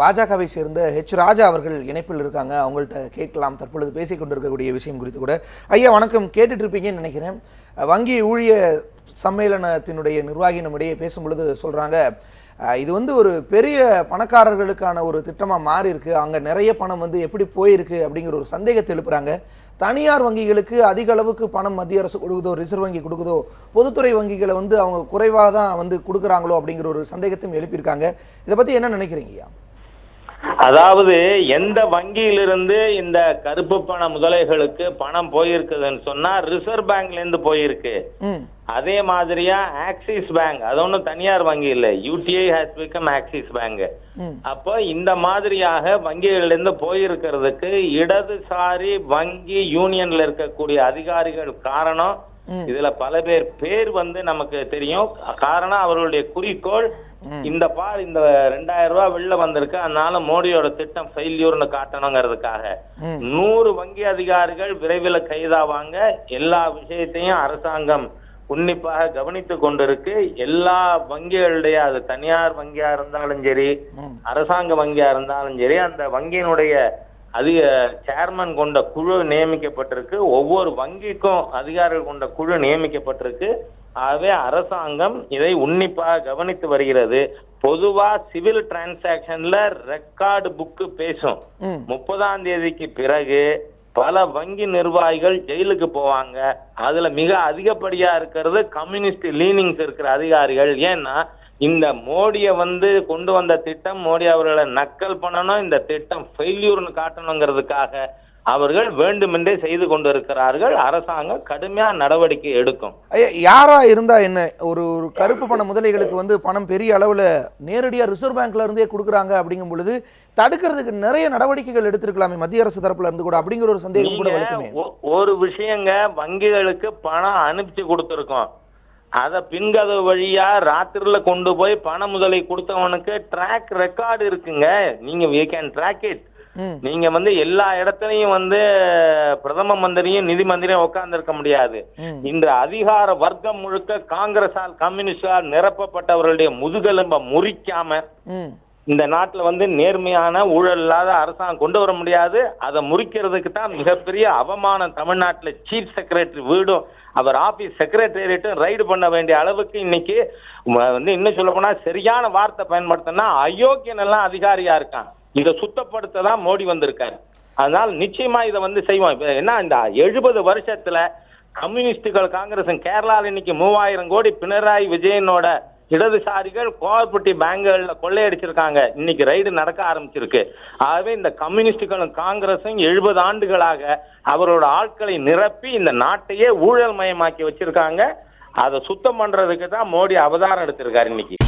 பாஜகவை சேர்ந்த ஹெச் ராஜா அவர்கள் இணைப்பில் இருக்காங்க. அவங்கள்ட்ட கேட்கலாம். தற்பொழுது பேசிக் கொண்டிருக்கக்கூடிய விஷயம் குறித்து கூட. ஐயா வணக்கம். கேட்டுட்டு இருப்பீங்கன்னு நினைக்கிறேன். வங்கி ஊழிய சம்மேளனத்தினுடைய நிர்வாகி நம்மிடையே பேசும்பொழுது சொல்கிறாங்க இது வந்து ஒரு பெரிய பணக்காரர்களுக்கான ஒரு திட்டமாக மாறி இருக்கு அங்கே நிறைய பணம் வந்து எப்படி போயிருக்கு? அப்படிங்கிற ஒரு சந்தேகத்தை எழுப்புறாங்க. தனியார் வங்கிகளுக்கு அதிக அளவுக்கு பணம் மத்திய அரசு கொடுக்குதோ ரிசர்வ் வங்கி கொடுக்குதோ பொதுத்துறை வங்கிகளை வந்து அவங்க குறைவாக தான் வந்து கொடுக்குறாங்களோ அப்படிங்கிற ஒரு சந்தேகத்தையும் எழுப்பியிருக்காங்க. இதை பற்றி என்ன நினைக்கிறீங்கய்யா அதாவது எந்த வங்கியிலிருந்து இந்த கருப்பு பண முதலைகளுக்கு பணம் போயிருக்குதுன்னு சொன்னா ரிசர்வ் பேங்க்ல இருந்து போயிருக்கு அதே மாதிரியா ஆக்சிஸ் பேங்க் அது ஒன்றும் தனியார் வங்கி இல்லை UTI has become Axis bank. அப்போ இந்த மாதிரியாக வங்கிகளிலிருந்து போயிருக்கிறதுக்கு இடதுசாரி வங்கி யூனியன்ல இருக்கக்கூடிய அதிகாரிகள் காரணம். இதுல பல பேர் பேர் வந்து நமக்கு தெரியும். காரணம் அவர்களுடைய குறிக்கோள் இந்த பார் இந்த ரெண்டாயிரம் ரூபாய் வெளில வந்திருக்கு. அதனால மோடியோட திட்டம் ஃபெயில்யூர்னு காட்டணுங்கிறதுக்காக. நூறு வங்கி அதிகாரிகள் விரைவில் கைதாவாங்க எல்லா விஷயத்தையும் அரசாங்கம் உன்னிப்பாக கவனித்து கொண்டிருக்கு. எல்லா வங்கிகளுடைய அது தனியார் வங்கியா இருந்தாலும் சரி அரசாங்க வங்கியா இருந்தாலும் சரி அந்த வங்கியினுடைய அதிக சேர்மன் கொண்ட குழு நியமிக்கப்பட்டிருக்கு. ஒவ்வொரு வங்கிக்கும் அதிகாரிகள் கொண்ட குழு நியமிக்கப்பட்டிருக்கு. ஆகவே அரசாங்கம் இதை உன்னிப்பாக கவனித்து வருகிறது. பொதுவா சிவில் டிரான்சாக்ஷன்ல ரெக்கார்டு புக்கு பேசும். முப்பதாம் தேதிக்கு பிறகு பல வங்கி நிர்வாகிகள் ஜெயிலுக்கு போவாங்க. அதுல மிக அதிகப்படியா இருக்கிறது கம்யூனிஸ்ட் லீனிங்ஸ் இருக்கிற அதிகாரிகள். ஏன்னா இந்த மோடியை வந்து கொண்டு வந்த திட்டம் மோடி அவர்களை நக்கல் பண்ணணும் இந்த திட்டம் ஃபெயில்யூர்னு காட்டணுங்கிறதுக்காக அவர்கள் வேண்டுமென்றே செய்து கொண்டிருக்கிறார்கள். அரசாங்கம் கடுமையா நடவடிக்கை எடுக்கும். யாரா இருந்தா என்ன? ஒரு ஒரு கருப்பு பண முதலைகளுக்கு வந்து பணம் பெரிய அளவுல நேரடியா ரிசர்வ் பேங்க்ல இருந்தே கொடுக்குறாங்க அப்படிங்கும் பொழுது தடுக்கிறதுக்கு நிறைய நடவடிக்கைகள் எடுத்திருக்கலாமே மத்திய அரசு தரப்புல இருந்து கூட அப்படிங்கிற ஒரு சந்தேகம் கூட வலுக்குமே. ஒரு விஷயங்க வங்கிகளுக்கு பணம் அனுப்பிச்சு கொடுத்துருக்கோம். அத பின்கதவு வழியா ராத்திரில கொண்டு போய் பண முதலை கொடுத்தவனுக்கு ட்ராக் ரெக்கார்டு இருக்குங்க. நீங்க வி கேன் ட்ராக் இட் நீங்க வந்து எல்லா இடத்துலயும் வந்து பிரதம மந்திரியும் நிதி மந்திரியும் உட்கார்ந்திருக்க முடியாது. ம். இந்த அதிகார வர்க்கம் முழுக்க காங்கிரஸால் கம்யூனிஸ்டால் நிரப்பப்பட்டவர்களுடைய முதுகெலும்ப முறிக்காம இந்த நாட்டுல வந்து நேர்மையான ஊழல் இல்லாத அரசாங்கம் கொண்டு வர முடியாது. அதை முறிக்கிறதுக்கு தான் மிகப்பெரிய அவமானம் தமிழ்நாட்டுல சீஃப் செக்ரட்டரி வீடும் அவர் ஆபீஸ் செக்ரட்டேரியட்டும் ரைடு பண்ண வேண்டிய அளவுக்கு இன்னைக்கு வந்து இன்னும் சொல்ல போனா சரியான வார்த்தை பயன்படுத்தினா அயோக்கியன் எல்லாம் அதிகாரியா இருக்கான். இதை சுத்தப்படுத்த தான் மோடி வந்திருக்காரு. அதனால் நிச்சயமா இதை வந்து செய்வோம். என்ன இந்த எழுபது வருஷத்துல கம்யூனிஸ்டுகள் காங்கிரஸ் கேரளாவில் இன்னைக்கு மூவாயிரம் கோடி பினராயி விஜயனோட இடதுசாரிகள் கோவப்பட்டி பேங்குகளில் கொள்ளையடிச்சிருக்காங்க. இன்னைக்கு ரைடு நடக்க ஆரம்பிச்சிருக்கு. ஆகவே இந்த கம்யூனிஸ்டுகளும் காங்கிரஸும் எழுபது ஆண்டுகளாக அவரோட ஆட்களை நிரப்பி இந்த நாட்டையே ஊழல் மயமாக்கி வச்சிருக்காங்க. அதை சுத்தம் பண்றதுக்கு தான் மோடி அவதாரம் எடுத்திருக்காரு இன்னைக்கு.